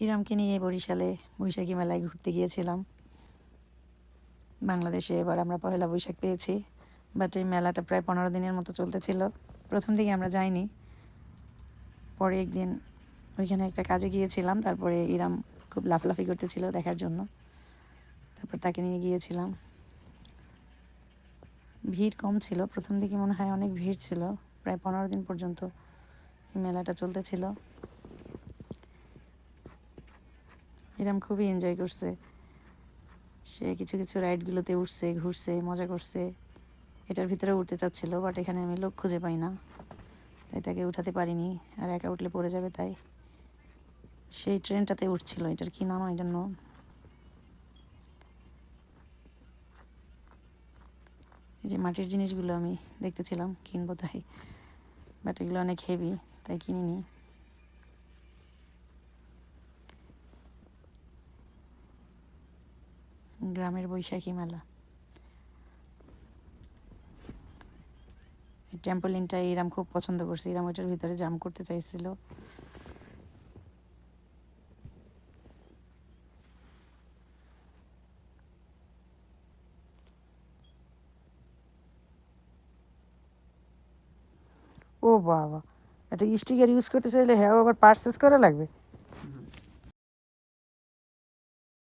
ইরামকে নিয়ে বরিশালে বৈশাখী মেলায় ঘুরতে গিয়েছিলাম। বাংলাদেশে এবার আমরা পহেলা বৈশাখ পেয়েছি বাট এই মেলাটা প্রায় পনেরো দিনের মতো চলতেছিল। প্রথম দিকে আমরা যাইনি। পরে একদিন ওইখানে একটা কাজে গিয়েছিলাম, তারপরে ইরাম খুব লাফলাফি করতেছিল দেখার জন্য। তারপর তাকে নিয়ে গিয়েছিলাম। ভিড় কম ছিল, প্রথম দিকে মনে হয় অনেক ভিড় ছিল। প্রায় পনেরো দিন পর্যন্ত মেলাটা চলতেছিল। এরম খুবই এনজয় করছে। সে কিছু কিছু রাইডগুলোতে উঠছে, ঘুরছে, মজা করছে। এটার ভিতরে উঠতে চাচ্ছিল বাট এখানে আমি লোক খুঁজে পাই না। তাই তাকে উঠাতে পারিনি, আর একা উঠলে পড়ে যাবে তাই। সেই ট্রেনটাতে উঠছিল, এটার কি নাম এটা নো এই যে মাটির জিনিসগুলো আমি দেখতেছিলাম, কিনবো তাই। বাট এগুলো অনেক হেভি তাই কিনিনি। গ্রামের বৈশাখী মেলা। ট্যাম্পোলিনটা ইরাম খুব পছন্দ করছে। ইরাম ওইটার ভিতরে জাম করতে চাইছিল। ও বাবা, এটা স্টিকার ইউজ করতে চাইলে হ্যাঁ আবার পার্সেস করা লাগবে?